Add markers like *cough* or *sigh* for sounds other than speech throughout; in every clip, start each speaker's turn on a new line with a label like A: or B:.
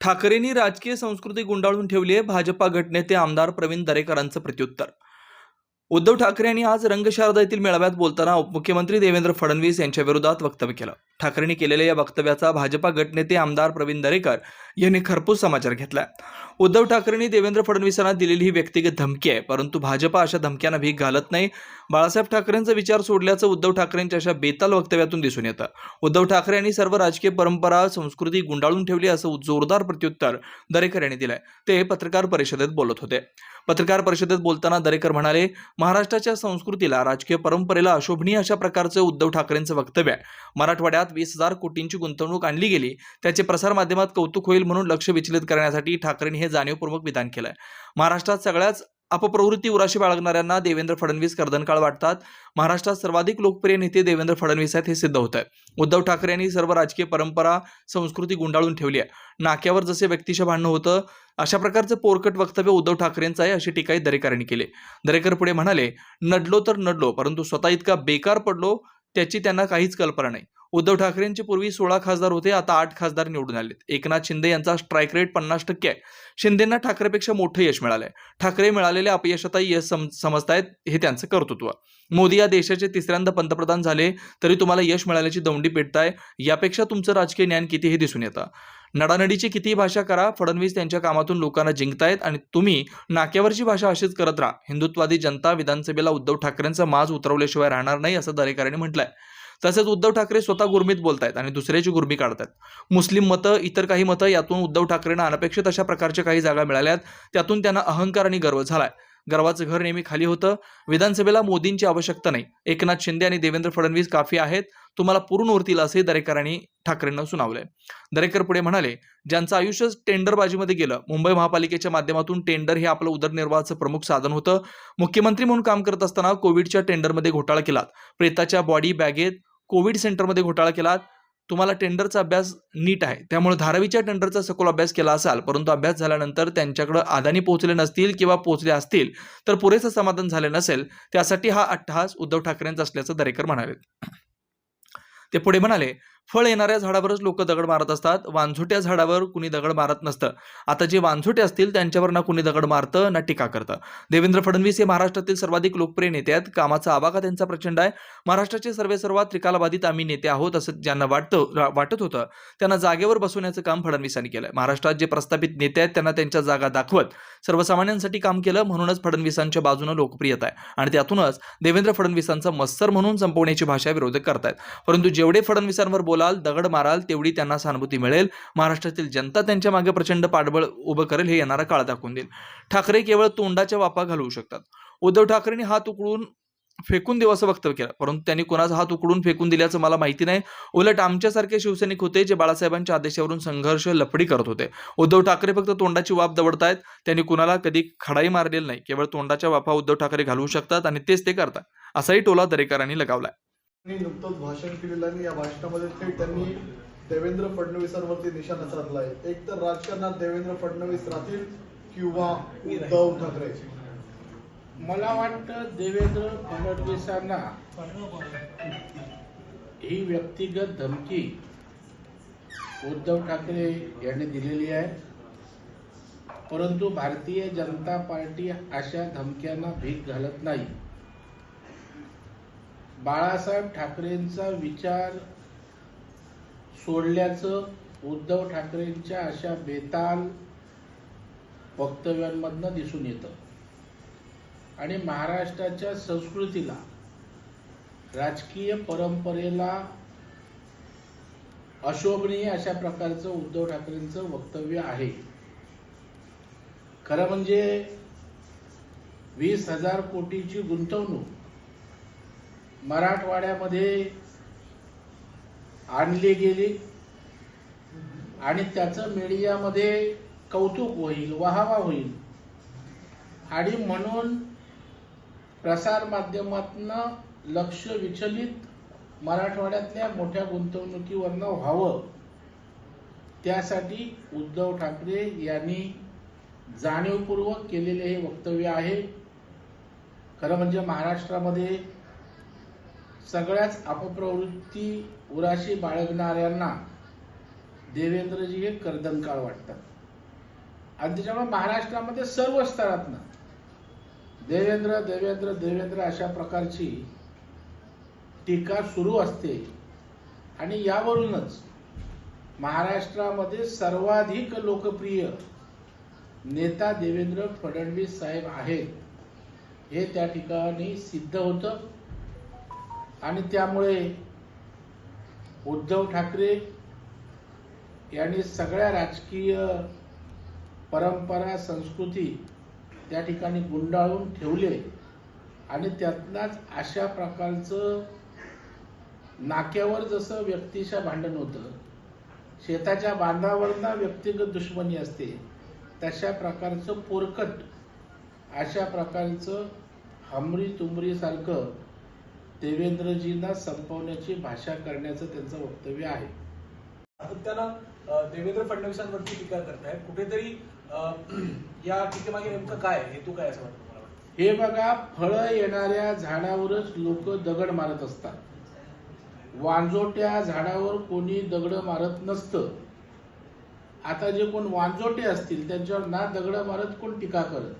A: ठाकरेंनी राजकीय संस्कृती गुंडाळून ठेवली आहे भाजपा गटनेते आमदार प्रवीण दरेकरांचं प्रत्युत्तर. उद्धव ठाकरे यांनी आज रंगशारदा येथील मेळाव्यात बोलताना उपमुख्यमंत्री देवेंद्र फडणवीस यांच्या विरोधात वक्तव्य केलं. ठाकरेंनी केलेल्या या वक्तव्याचा भाजपा गटनेते आमदार प्रवीण दरेकर यांनी खरपूस समाचार घेतलाय. उद्धव ठाकरेंनी देवेंद्र फडणवीसांना दिलेली ही व्यक्तिगत धमकी आहे परंतु भाजपा अशा धमक्यांना भीक घालत नाही बाळासाहेब ठाकरेंचा विचार सोडल्याचं उद्धव ठाकरेंच्या अशा बेताल वक्तव्यातून दिसून येतं. उद्धव ठाकरे यांनी सर्व राजकीय परंपरा संस्कृती गुंडाळून ठेवली असं जोरदार प्रत्युत्तर दरेकर यांनी दिलंय. ते पत्रकार परिषदेत बोलत होते. पत्रकार परिषदेत बोलताना दरेकर म्हणाले महाराष्ट्राच्या संस्कृतीला राजकीय परंपरेला अशोभनीय अशा प्रकारचं उद्धव ठाकरेंचं वक्तव्य आहे. मराठवाड्यात वीस हजार कोटींची गुंतवणूक आणली गेली. त्याचे प्रसारमाध्यमात कौतुक होईल म्हणून लक्ष विचलित करण्यासाठी ठाकरेंनी हे जाणीवपूर्वक विधान केलंय. महाराष्ट्रात सगळ्याच अपप्रवृत्ती उराशी बाळगणाऱ्यांना देवेंद्र फडणवीस कर्दनकाळ वाटतात. महाराष्ट्रात सर्वाधिक लोकप्रिय नेते देवेंद्र फडणवीस आहेत हे सिद्ध होत आहे. उद्धव ठाकरे यांनी सर्व राजकीय परंपरा संस्कृती गुंडाळून ठेवली आहे. नाक्यावर जसे व्यक्तिशः भांडणं होतं अशा प्रकारचं पोरकट वक्तव्य उद्धव ठाकरेंचं आहे अशी टीकाही दरेकरांनी केली. दरेकर पुढे म्हणाले नडलो तर नडलो परंतु स्वतः इतका बेकार पडलो त्याची त्यांना काहीच कल्पना नाही. उद्धव ठाकरेंचे पूर्वी सोळा खासदार होते आता आठ खासदार निवडून आलेत. एकनाथ शिंदे यांचा स्ट्राईक रेट पन्नास टक्के आहे. शिंदेंना ठाकरेपेक्षा मोठं यश मिळालंय. ठाकरे मिळालेल्या अपयशातही यश सम समजतायत हे त्यांचं कर्तृत्व मोदी या देशाचे तिसऱ्यांदा पंतप्रधान झाले तरी तुम्हाला यश मिळाल्याची दौंडी पेटताय यापेक्षा तुमचं राजकीय ज्ञान किती हे दिसून येतं. नडानडीची कितीही भाषा करा फडणवीस त्यांच्या कामातून लोकांना जिंकतायत आणि तुम्ही नाक्यावरची भाषा अशीच करत राहा. हिंदुत्वादी जनता विधानसभेला उद्धव ठाकरेंचा माज उतरवल्याशिवाय राहणार नाही असं दरेकरांनी म्हटलंय. तसेच उद्धव ठाकरे स्वतः गुरमीत बोलतायत आणि दुसऱ्याची गुरमी काढतायत. मुस्लिम मतं इतर काही मतं यातून उद्धव ठाकरेंना अनपेक्षित अशा प्रकारच्या काही जागा मिळाल्यात त्यातून त्यांना अहंकार आणि गर्व झालाय. गर्वाचं घर नेहमी खाली होतं. विधानसभेला मोदींची आवश्यकता नाही. एकनाथ शिंदे आणि देवेंद्र फडणवीस काफी आहेत. तुम्हाला पुरून उरतील असे दरेकरांनी ठाकरेंना सुनावलंय. दरेकर पुढे म्हणाले ज्यांचं आयुष्य टेंडरबाजीमध्ये गेलं मुंबई महापालिकेच्या माध्यमातून टेंडर हे आपलं उदरनिर्वाहाचं प्रमुख साधन होतं. मुख्यमंत्री म्हणून काम करत असताना कोविडच्या टेंडरमध्ये घोटाळा केलात. प्रेताच्या बॉडी बॅगेत कोविड सेंटरमध्ये घोटाळा केलात. तुम्हाला टेंडरचा अभ्यास नीट आहे. त्यामुळे धारावीच्या टेंडरचा सखोल अभ्यास केला असाल परंतु अभ्यास झाल्यानंतर त्यांच्याकडे आदानी पोहोचले नसतील किंवा पोहोचले असतील तर पुरेसं समाधान झाले नसेल. त्यासाठी हा अट्टहास उद्धव ठाकरेंचा असल्याचं दरेकर म्हणाले. ते पुढे म्हणाले फळ येणाऱ्या झाडावरच लोक दगड मारत असतात. वांझोट्या झाडावर कुणी दगड मारत नसतं. आता जे वांझोटे असतील त्यांच्यावर ना कुणी दगड मारतं ना टीका करतं. देवेंद्र फडणवीस हे महाराष्ट्रातील सर्वाधिक लोकप्रिय नेते आहेत. कामाचा आवाका त्यांचा प्रचंड आहे. महाराष्ट्राचे सर्वे सर्वात त्रिकालबाधित आम्ही नेते आहोत असं ज्यांना वाटतं वाटत होतं त्यांना जागेवर बसवण्याचं काम फडणवीसांनी केलं महाराष्ट्रात जे प्रस्थापित नेते आहेत त्यांना त्यांच्या जागा दाखवत सर्वसामान्यांसाठी काम केलं म्हणूनच फडणवीसांच्या बाजूनं लोकप्रियता आहे. आणि त्यातूनच देवेंद्र फडणवीसांचा मत्सर म्हणून संपवण्याची भाषा विरोधक करतायत. परंतु जेवढे फडणवीसांवर बोल बोलाल दगड माराल तेवढी त्यांना सहानुभूती मिळेल. महाराष्ट्रातील जनता त्यांच्या मागे प्रचंड पाठबळ उभं करेल हे येणारा काळ दाखवून देईल. ठाकरे केवळ तोंडाच्या वापा घालवू शकतात. उद्धव ठाकरेंनी हात उकडून फेकून देऊ असं वक्तव्य केलं. परंतु त्यांनी कोणाचा हात उकडून फेकून दिल्याचं मला माहिती नाही. उलट आमच्यासारखे शिवसैनिक होते जे बाळासाहेबांच्या आदेशावरून संघर्ष लफडी करत होते. उद्धव ठाकरे फक्त तोंडाची वाप दवडतायत. त्यांनी कुणाला कधी खडाई मारलेली नाही. केवळ तोंडाच्या वापा उद्धव ठाकरे घालवू शकतात आणि तेच ते करतात. असाही टोला दरेकरांनी लगावलाय.
B: नुकतंच भाषण केलेलं आणि या भाषणामध्ये थेट त्यांनी देवेंद्र फडणवीसांवरती निशाणा साधला आहे. एक तर राजकारणात देवेंद्र फडणवीस राहतील किंवा उद्धव ठाकरे?
C: मला वाटतं देवेंद्र फडणवीसांना ही व्यक्तिगत धमकी उद्धव ठाकरे यांनी दिलेली आहे. परंतु भारतीय जनता पार्टी अशा धमक्यांना भीक घालत नाही. बाळासाहेब ठाकरेंचा विचार सोडल्याचं उद्धव ठाकरेंच्या अशा बेताल वक्तव्यांमधनं दिसून येतं. आणि महाराष्ट्राच्या संस्कृतीला राजकीय परंपरेला अशोभनीय अशा प्रकारचं उद्धव ठाकरेंचं वक्तव्य आहे. खरं म्हणजे वीस हजार कोटीची गुंतवणूक मराठवाड्यामध्ये आणली गेली आणि त्याचं मीडियामध्ये कौतुक होईल वाहवा होईल. आणि म्हणून प्रसारमाध्यमातनं लक्ष विचलित मराठवाड्यातल्या मोठ्या गुंतवणुकीवरनं व्हावं. त्यासाठी उद्धव ठाकरे यांनी जाणीवपूर्वक केलेले हे वक्तव्य आहे. खरं म्हणजे महाराष्ट्रामध्ये सगळ्याच अपप्रवृत्ती उराशी बाळगणाऱ्यांना देवेंद्रजी हे कर्दनकाळ वाटतात. आणि त्याच्यामुळे महाराष्ट्रामध्ये सर्व स्तरातनं देवेंद्र देवेंद्र देवेंद्र अशा प्रकारची टीका सुरू असते. आणि यावरूनच महाराष्ट्रामध्ये सर्वाधिक लोकप्रिय नेता देवेंद्र फडणवीस साहेब आहेत. हे त्या ठिकाणी सिद्ध होतं. आणि त्यामुळे उद्धव ठाकरे यांनी सगळ्या राजकीय परंपरा संस्कृती त्या ठिकाणी गुंडाळून ठेवले आणि त्यातलाच अशा प्रकारचं नाक्यावर जसं व्यक्तीच्या भांडण होतं शेताच्या बांधावरना व्यक्तिगत दुश्मनी असते तशा प्रकारचं पोरकट अशा प्रकारचं हमरी तुमरी सारखं देवेंद्रजींना संपवण्याची भाषा करण्याचं त्यांचं वक्तव्य आहे.
D: सातत्यानं देवेंद्र फडणवीसांवरती टीका करताय कुठेतरी *clears throat* या टीकेमागे नेमकं काय? हेतू काय असं वाटतं
C: हे बघा फळं येणाऱ्या झाडावरच लोक दगड मारत असतात. वांजोट्या झाडावर कोणी दगड मारत नसतं. आता जे कोण वांजोटे असतील त्यांच्यावर ना दगड मारत कोण टीका करत?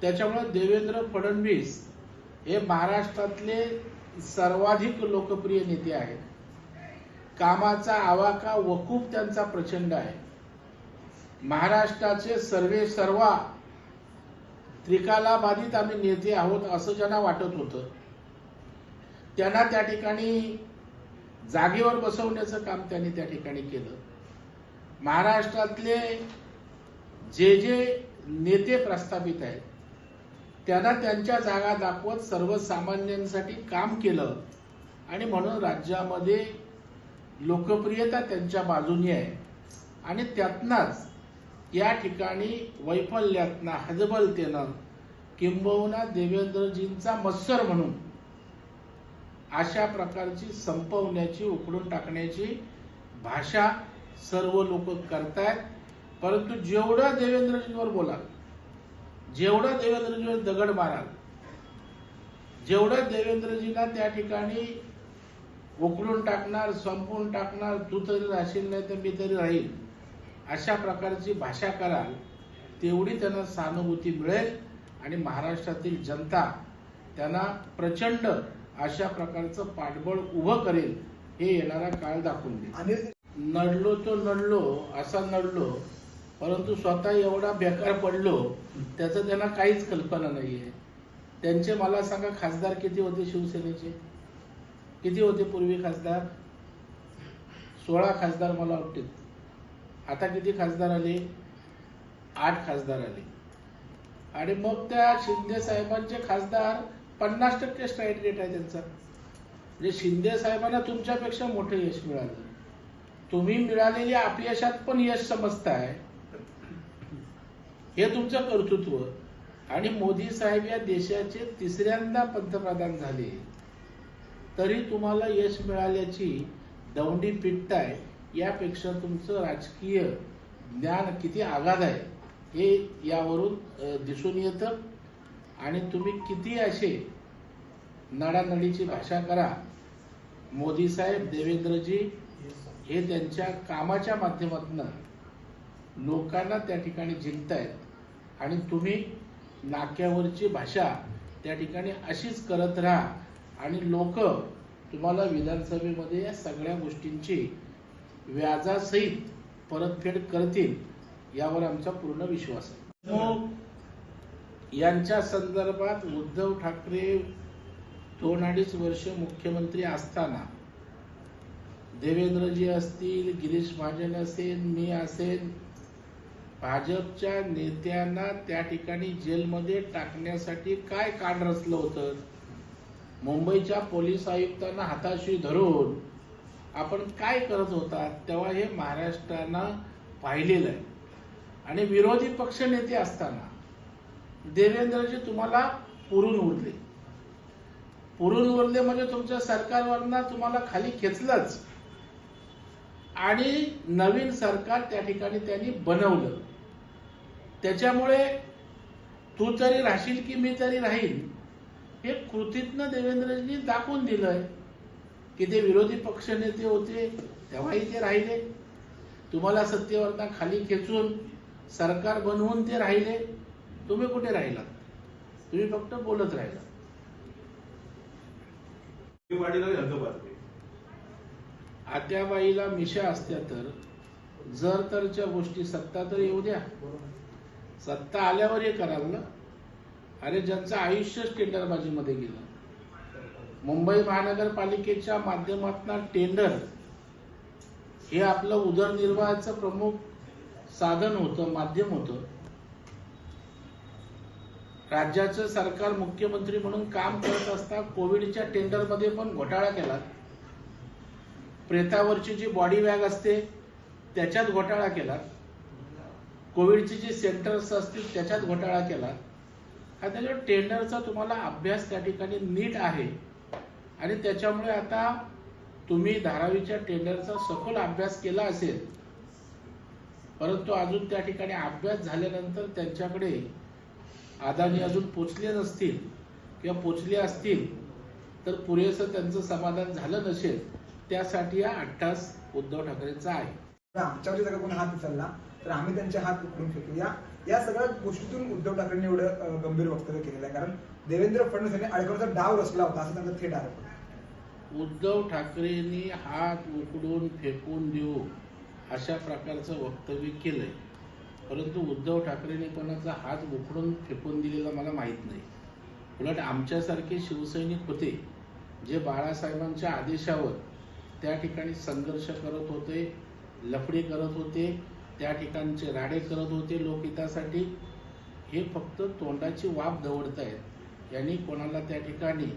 C: त्याच्यामुळे देवेंद्र फडणवीस हे महाराष्ट्रातले सर्वाधिक लोकप्रिय नेते आहेत. कामाचा आवाका वकूफ त्यांचा प्रचंड आहे. महाराष्ट्राचे सर्वे सर्वा त्रिकाला बाधित आम्ही नेते आहोत असं ज्यांना वाटत होतं त्यांना त्या ठिकाणी जागेवर बसवण्याचं काम त्यांनी त्या ठिकाणी केलं. महाराष्ट्रातले जे जे नेते प्रस्थापित आहेत त्यांना त्यांच्या जागा दाखवत सर्वसामान्यांसाठी काम केलं. आणि म्हणून राज्यामध्ये लोकप्रियता त्यांच्या बाजूनी आहे. आणि त्यातनाच या ठिकाणी वैफल्यातनं हजबलतेनं किंबहुना देवेंद्रजींचा मत्सर म्हणून अशा प्रकारची संपवण्याची उकडून टाकण्याची भाषा सर्व लोक करतायत. परंतु जेवढं देवेंद्रजींवर बोलाल जेवढं देवेंद्रजींवर दगड माराल जेवढं देवेंद्रजींना त्या ठिकाणी उकळून टाकणार संपवून टाकणार तू तरी राहशील नाही तर मी तरी राहील अशा प्रकारची भाषा कराल तेवढी त्यांना सहानुभूती मिळेल आणि महाराष्ट्रातील जनता त्यांना प्रचंड अशा प्रकारचं पाठबळ उभं करेल हे येणारा काळ दाखवून देईल.
B: अनिल
C: नडलो तो नडलो असा नडलो परंतु स्वतः एवढा बेकार पडलो त्याचं त्यांना काहीच कल्पना नाही आहे त्यांचे मला सांगा खासदार किती होते शिवसेनेचे? किती होते पूर्वी खासदार? सोळा खासदार मला वाटते आता किती खासदार आले? आठ खासदार आले. आणि मग त्या शिंदे साहेबांचे खासदार पन्नास टक्के स्ट्राईट रेट आहे त्यांचा. म्हणजे शिंदे साहेबांना तुमच्यापेक्षा मोठं यश मिळालं. तुम्ही मिळालेल्या अपयशात पण यश समजताय. हे तुमचं कर्तृत्व. आणि मोदी साहेब या देशाचे तिसऱ्यांदा पंतप्रधान झाले. तरी तुम्हाला यश मिळाल्याची दौंडी पिटताय यापेक्षा तुमचं राजकीय ज्ञान किती आघात आहे हे यावरून दिसून येतं. आणि तुम्ही किती असे नडानडीची भाषा करा. मोदी साहेब देवेंद्रजी हे त्यांच्या कामाच्या माध्यमातून लोकांना त्या ठिकाणी जिंकतायत. आणि तुम्ही नाक्यावरची भाषा त्या ठिकाणी अशीच करत राहा. आणि लोक तुम्हाला विधानसभेमध्ये या सगळ्या गोष्टींची व्याजासहित परतफेड करतील यावर आमचा पूर्ण विश्वास आहे. मग यांच्या संदर्भात उद्धव ठाकरे दोन अडीच वर्ष मुख्यमंत्री असताना देवेंद्रजी असतील गिरीश महाजन असेल मी असेल भाजपच्या नेत्यांना त्या ठिकाणी जेलमध्ये टाकण्यासाठी काय काढ रचलं होतं? मुंबईच्या पोलीस आयुक्तांना हाताशी धरून आपण काय करत होता? तेव्हा हे महाराष्ट्रानं पाहिलेलं आहे. आणि विरोधी पक्षनेते असताना देवेंद्रजी तुम्हाला पुरून उरले. पुरून उरले म्हणजे तुमच्या सरकारवरनं तुम्हाला खाली खेचलंच. आणि नवीन सरकार त्या ठिकाणी त्यांनी बनवलं. त्याच्यामुळे तू तरी राहशील की मी तरी राहील हे कृतीतनं देवेंद्रजींनी दाखवून दिलंय की ते विरोधी पक्षनेते होते तेव्हाही ते राहिले. तुम्हाला सत्तेवरता खाली खेचून सरकार बनवून ते राहिले. तुम्ही कुठे राहिलात? तुम्ही फक्त बोलत राहिला
E: वाढीला
C: आत्याबाईला मिशा असत्या तर जर तरच्या गोष्टी सत्ता तर येऊ द्या. सत्ता आल्यावर हे कराल ना? अरे ज्यांचं आयुष्यच टेंडरबाजीमध्ये गेलं. मुंबई महानगरपालिकेच्या माध्यमातून टेंडर हे आपलं उदरनिर्वाहाचं प्रमुख साधन होतं माध्यम होतं. राज्याचं सरकार मुख्यमंत्री म्हणून काम करत असता कोविडच्या टेंडरमध्ये पण घोटाळा केला. प्रेतावरची जी बॉडी बॅग असते त्याच्यात घोटाळा केला. कोविडची जी सेंटर्स असतील त्याच्यात घोटाळा केला. हा त्याच्या टेंडरचा तुम्हाला अभ्यास त्या ठिकाणी नीट आहे. आणि त्याच्यामुळे आता तुम्ही धारावीच्या टेंडरचा सखोल अभ्यास केला असेल परंतु अजून त्या ठिकाणी अभ्यास झाल्यानंतर त्यांच्याकडे अदानी अजून पोचले नसतील किंवा पोचले असतील तर पुरेसं त्यांचं समाधान झालं नसेल त्यासाठी हा अट्टास उद्धव ठाकरेंचा आहे.
F: आमच्यावरती जर कोणी हात उचलला तर आम्ही त्यांचे हात उकडून फेकू या या सगळ्या गोष्टीतून उद्धव ठाकरेंनी एवढं गंभीर वक्तव्य केलेलं आहे. कारण देवेंद्र फडणवीस यांनी अडकवण्याचा डाव रचला होता असं त्यांचा थेट आरोप.
C: उद्धव ठाकरेंनी हात उकडून फेकून देऊ अशा प्रकारचं वक्तव्य केलंय. परंतु उद्धव ठाकरेंनी कोणाचा हात उकडून फेकून दिलेला मला माहीत नाही. उलट आमच्यासारखे शिवसैनिक होते जे बाळासाहेबांच्या आदेशावर त्या ठिकाणी संघर्ष करत होते लफडी करत होते त्या ठिकाणचे राडे करत होते लोकहितासाठी हे फक्त तोंडाची वाफ दवडत आहेत यांनी कोणाला त्या ठिकाणी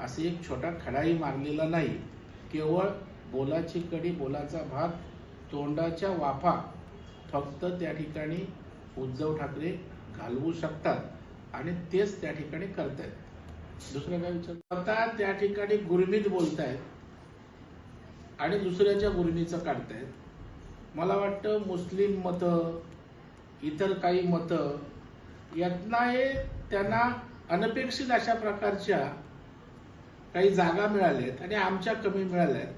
C: असे एक छोटा खडाही मारलेला नाही. केवळ बोलाची कडी बोलाचा भाग तोंडाच्या वाफा फक्त त्या ठिकाणी उद्धव ठाकरे घालवू शकतात आणि तेच त्या ठिकाणी करतायत. दुसरं काय विचार? आता त्या ठिकाणी गुरमीत बोलतायत. आणि दुसऱ्याच्या गुरमीचं काढतायत. मला वाटतं मुस्लिम मतं इतर काही मतं यातना हे त्यांना अनपेक्षित अशा प्रकारच्या काही जागा मिळाल्यात आणि आमच्या कमी मिळाल्यात.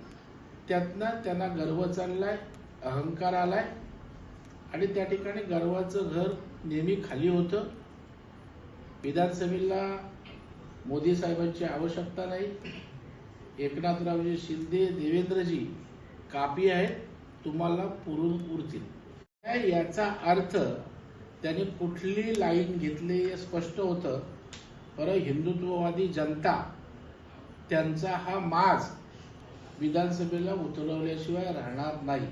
C: त्यातनं त्यांना गर्व चाललाय अहंकार आलाय आणि त्या ठिकाणी गर्वाचं घर नेहमी खाली होतं. विधानसभेला मोदी साहेबांची आवश्यकता नाही. एकनाथरावजी शिंदे देवेंद्रजी कापी आहेत तुम्हाला पुरून उरतील. काय याचा अर्थ त्यांनी कुठली लाईन घेतली हे स्पष्ट होतं. परत हिंदुत्ववादी जनता त्यांचा हा माज विधानसभेला उतरवल्याशिवाय राहणार नाही.